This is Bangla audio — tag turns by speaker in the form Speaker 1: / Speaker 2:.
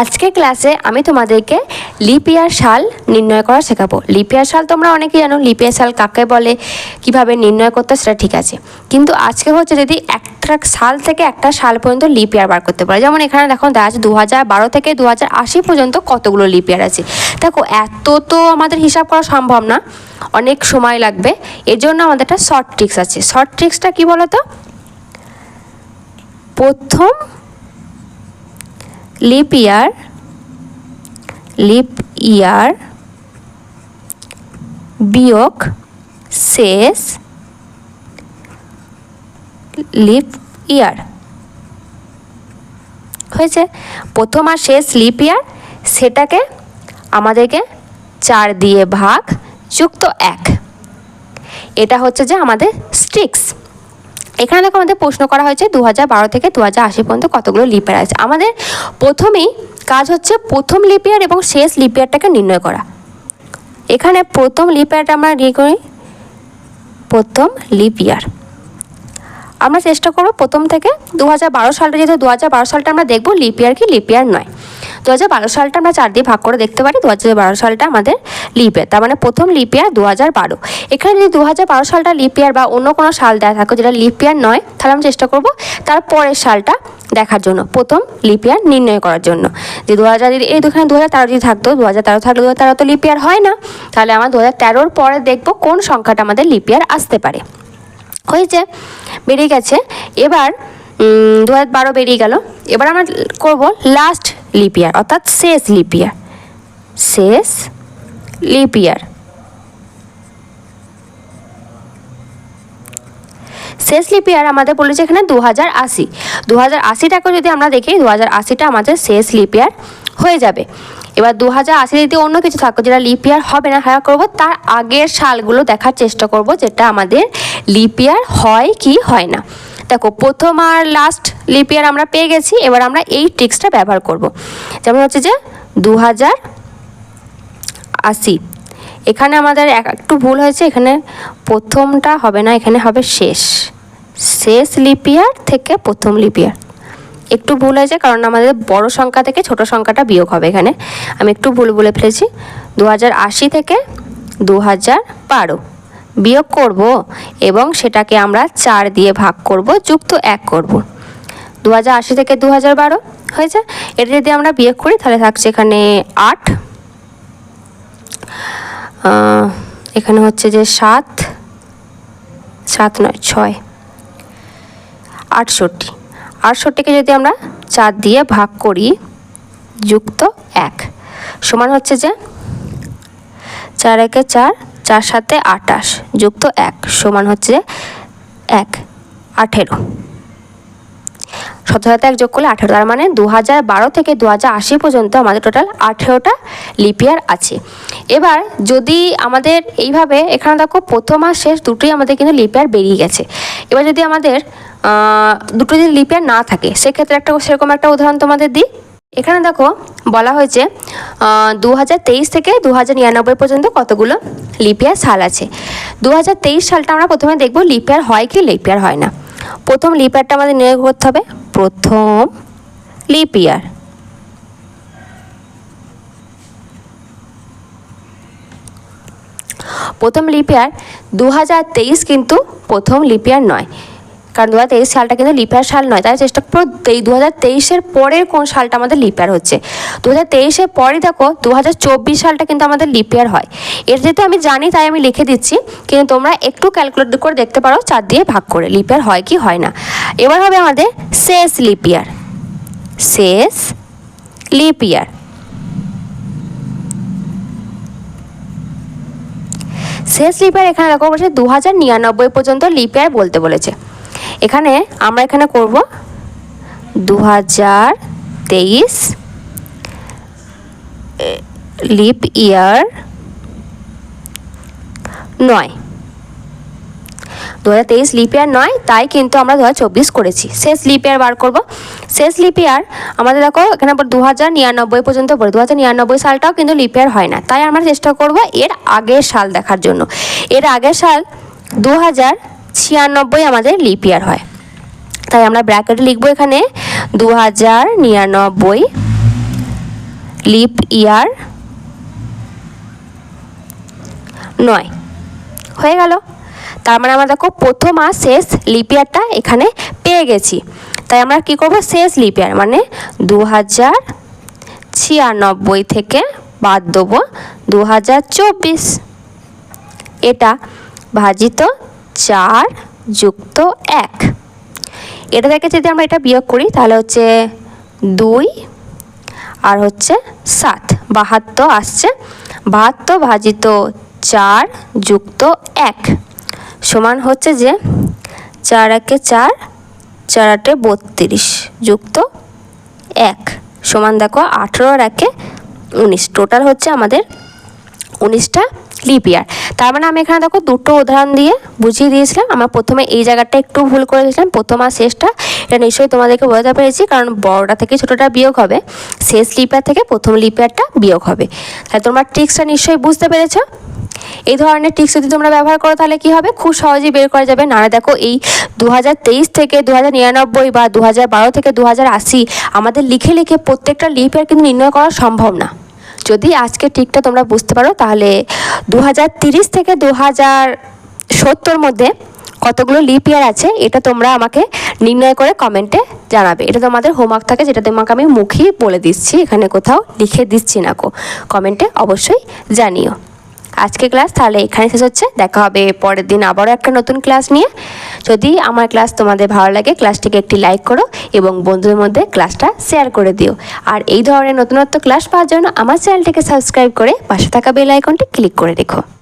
Speaker 1: আজকের ক্লাসে আমি তোমাদেরকে লিপিয়ার শাল নির্ণয় করা শেখাবো। লিপিয়ার শাল তোমরা অনেকেই জানো, লিপিয়ার শাল কাকে বলে, কীভাবে নির্ণয় করতে সেটা ঠিক আছে। কিন্তু আজকে হচ্ছে যদি একটা সাল থেকে একটা সাল পর্যন্ত লিপিয়ার বার করতে পারে। যেমন এখানে দেখো, দেখা যাচ্ছে দু হাজার বারো থেকে দু হাজার আশি পর্যন্ত কতগুলো লিপিয়ার আছে। দেখো, এত তো আমাদের হিসাব করা সম্ভব না। অনেক সময় লাগবে। এর জন্য আমাদের একটা শর্ট ট্রিক্স আছে। শর্ট ট্রিক্সটা কী বলো তো প্রথম লিপ ইয়ার লিপ ইয়ার, বিয়োগ শেষ, লিপ ইয়ার। হয়েছে? প্রথম আর শেষ লিপ ইয়ার, সেটাকে আমাদেরকে চার দিয়ে ভাগ, যুক্ত এক। এটা হচ্ছে যে আমাদের স্ট্রিক্স। এখানে দেখো আমাদের প্রশ্ন করা হয়েছে দু থেকে দু পর্যন্ত কতগুলো লিপিয়ার আছে। আমাদের প্রথমেই কাজ হচ্ছে প্রথম লিপিয়ার এবং শেষ লিপিয়ারটাকে নির্ণয় করা। এখানে প্রথম লিপিয়ারটা আমরা নিয়ে করি? প্রথম লিপিয়ার। আমরা চেষ্টা করব প্রথম থেকে। দু সালটা যেহেতু দু সালটা আমরা দেখব লিপিয়ার কি লিপিয়ার নয়। দু হাজার বারো সালটা আমরা চার দিয়ে ভাগ করে দেখতে পারি, দু হাজার বারো সালটা আমাদের লিপ তার মানে প্রথম লিপ ইয়ার দু হাজার বারো। এখানে যদি দু হাজার বারো সালটা লিপ ইয়ার বা অন্য কোনো সাল দেওয়া থাকে, যেটা লিপ ইয়ার নয়, তাহলে আমি চেষ্টা করব তার পরের সালটা দেখার জন্য, প্রথম লিপ ইয়ার নির্ণয় করার জন্য। যে দু হাজার এই দুখানে দু হাজার তেরো যদি থাকতো, দু হাজার তেরো থাকলে দু হাজার তেরো তো লিপ ইয়ার হয় না। তাহলে আমার দু হাজার তেরোর পরে দেখব কোন সংখ্যাটা আমাদের লিপ ইয়ার আসতে পারে। হয়েছে, বেরিয়ে গেছে। এবার দু হাজার বারো বেরিয়ে গেল। এবার আমরা করব লাস্ট লিপিয়ার অর্থাৎ শেষ লিপিয়ার শেষ লিপিয়ার শেষ লিপিয়ার আমাদের বলেছে এখানে দু হাজার আশি। দু হাজার আশিটাকে যদি আমরা দেখি দু হাজার আশিটা আমাদের শেষ লিপিয়ার হয়ে যাবে। এবার দু হাজার আশি যদি অন্য কিছু থাকো, যেটা লিপিয়ার হবে না হ্যাঁ করব, তার আগের সালগুলো দেখার চেষ্টা করব, যেটা আমাদের লিপিয়ার হয় কি হয় না। দেখো, প্রথম আর লাস্ট লিপিয়ার আমরা পেয়ে গেছি, এবার আমরা এই ট্রিক্সটা ব্যবহার করব। যেমন হচ্ছে যে দু হাজার আশি। এখানে আমাদের এক- একটু ভুল হয়েছে, এখানে প্রথমটা হবে না, এখানে হবে শেষ। শেষ লিপিয়ার থেকে প্রথম লিপিয়ার একটু ভুল হয়েছে, কারণ আমাদের বড় সংখ্যা থেকে ছোট সংখ্যাটা বিয়োগ হবে এখানে। আমি একটু ভুল বলে ফেলেছি। দু হাজার আশি থেকে দু হাজার বারো। বিয়োগ করব এবং সেটাকে আমরা চার দিয়ে ভাগ করব, যুক্ত এক করব। দু হাজার আশি থেকে দু হাজার বারো হয়েছে? এটা যদি আমরা বিয়োগ করি, তাহলে থাকছে এখানে আট। এখানে হচ্ছে যে সাত সাত নয়, ছয়, আটষট্টি। আটষট্টিকে যদি আমরা চার দিয়ে ভাগ করি, যুক্ত এক, সমান হচ্ছে যে চার একে চার চার সাথে আটাশ যুক্ত এক সমান হচ্ছে এক, আঠেরো। সতেরো সাথে এক যোগ করলে আঠেরো, তার মানে দু হাজার বারো থেকে দু হাজার আশি পর্যন্ত আমাদের টোটাল আঠেরোটা লিপিয়ার আছে। এবার যদি আমাদের এইভাবে, এখানে দেখো প্রথম আর শেষ দুটোই আমাদের কিন্তু লিপিয়ার বেরিয়ে গেছে। এবার যদি আমাদের দুটো যদি লিপিয়ার না থাকে, সেক্ষেত্রে একটা সেরকম একটা উদাহরণ তোমাদের দিই। এখানে দেখো, বলা হয়েছে দু হাজার তেইশ থেকে দু হাজার নিরানব্বই পর্যন্ত কতগুলো লিপিয়ার সাল আছে। দু হাজার তেইশ সালটা আমরা প্রথমে দেখব, লিপিয়ার হয় কি, লিপিয়ার হয় না। প্রথম লিপিয়ারটা আমাদের নির্ণয় করতে হবে। প্রথম লিপিয়ার। প্রথম লিপিয়ার দু হাজার তেইশ কিন্তু প্রথম লিপিয়ার নয়। কারণ দু হাজার তেইশ সালটা কিন্তু লিপিয়ার সাল নয়, তাই চেষ্টা করো দু হাজার তেইশের পরের কোন সালটা আমাদের লিপিয়ার হচ্ছে। দু হাজার তেইশের পরই দেখো দু হাজার চব্বিশ সালটা কিন্তু আমাদের লিপিয়ার হয়। এর যেহেতু আমি জানি, তাই আমি লিখে দিচ্ছি, কিন্তু তোমরা একটু ক্যালকুলেট করে দেখতে পারো, চার দিয়ে ভাগ করে লিপিয়ার হয় কি হয় না। এবার হবে আমাদের শেষ লিপিয়ার শেষ লিপিয়ার শেষ লিপিয়ার এখানে দেখো বলেছে দু হাজার নিরানব্বই পর্যন্ত লিপিয়ার বলতে বলেছে। এখানে আমরা এখানে করব দু হাজার তেইশ লিপ ইয়ার নয়। দু হাজার তেইশ লিপ ইয়ার নয়, তাই কিন্তু আমরা দু হাজার চব্বিশ করেছি। শেষ লিপ ইয়ার বার করব। শেষ লিপ ইয়ার আমাদের দেখো, এখানে দু হাজার নিরানব্বই পর্যন্ত পড়ে। দু হাজার নিরানব্বই সালটাও কিন্তু লিপ ইয়ার হয় না। তাই আমরা চেষ্টা করব এর আগের সাল দেখার জন্য। এর আগের সাল দু হাজার ছিয়ানব্বই আমাদের লিপ ইয়ার হয়। তাই আমরা ব্র্যাকেটে লিখব এখানে দু হাজার নিরানব্বই লিপ ইয়ার নয়। হয়ে গেল। তার মানে আমরা দেখো প্রথম আর শেষ লিপিয়ারটা এখানে পেয়ে গেছি। তাই আমরা কি করব? শেষ লিপিয়ার মানে দু হাজার ছিয়ানব্বই থেকে বাদ দেবো দু হাজার চব্বিশ। এটা ভাজিত চার যুক্ত এক। এটা থেকে যদি আমরা এটা বিয়োগ করি, তাহলে হচ্ছে দুই আর হচ্ছে সাত। বাহাত্তর আসছে। বাহাত্তর ভাজিত চার যুক্ত এক সমান হচ্ছে যে চার একে চার চার আটে বত্রিশ যুক্ত এক সমান দেখো আঠেরো আর একে উনিশ। টোটাল হচ্ছে আমাদের উনিশটা লিপ ইয়ার তার মানে আমি এখানে দেখো দুটো উদাহরণ দিয়ে বুঝিয়ে দিয়েছিলাম। আমার প্রথমে এই জায়গাটা একটু ভুল করে দিয়েছিলাম, প্রথম আর শেষটা। এটা নিশ্চয়ই তোমাদেরকে বোঝাতে পেরেছি, কারণ বড়টা থেকে ছোটোটা বিয়োগ হবে। শেষ লিপিয়ার থেকে প্রথম লিপিয়ারটা বিয়োগ হবে। তাহলে তোমরা ট্রিক্সটা নিশ্চয়ই বুঝতে পেরেছ। এই ধরনের ট্রিক্স যদি তোমরা ব্যবহার করো, তাহলে কি হবে? খুব সহজেই বের করা যাবে। নাহলে দেখো এই দু হাজার তেইশ থেকে দু নিরানব্বই বা দু বারো থেকে দু আমাদের লিখে লিখে প্রত্যেকটা লিপের কিন্তু নির্ণয় করা সম্ভব না। যদি আজকে ট্রিকটা তোমরা বুঝতে পারো, তাহলে দু থেকে দু সত্তর মধ্যে কতগুলো লিপ ইয়ার আছে, এটা তোমরা আমাকে নির্ণয় করে কমেন্টে জানাবে। এটা তোমাদের হোমওয়ার্ক থাকে, যেটা তোমাকে আমি মুখেই বলে দিচ্ছি, এখানে কোথাও লিখে দিচ্ছি না কো কমেন্টে অবশ্যই জানিও। আজকে ক্লাস, তাহলে এখানে শেষ হচ্ছে। দেখা হবে পরের দিন আবারও একটা নতুন ক্লাস নিয়ে। যদি আমার ক্লাস তোমাদের ভালো লাগে, ক্লাসটিকে একটি লাইক করো এবং বন্ধুদের মধ্যে ক্লাসটা শেয়ার করে দিও। আর এই ধরনের নতুনত্ব ক্লাস পাওয়ার জন্য আমার চ্যানেলটিকে সাবস্ক্রাইব করে পাশে থাকা বেল আইকনটি ক্লিক করে রেখো।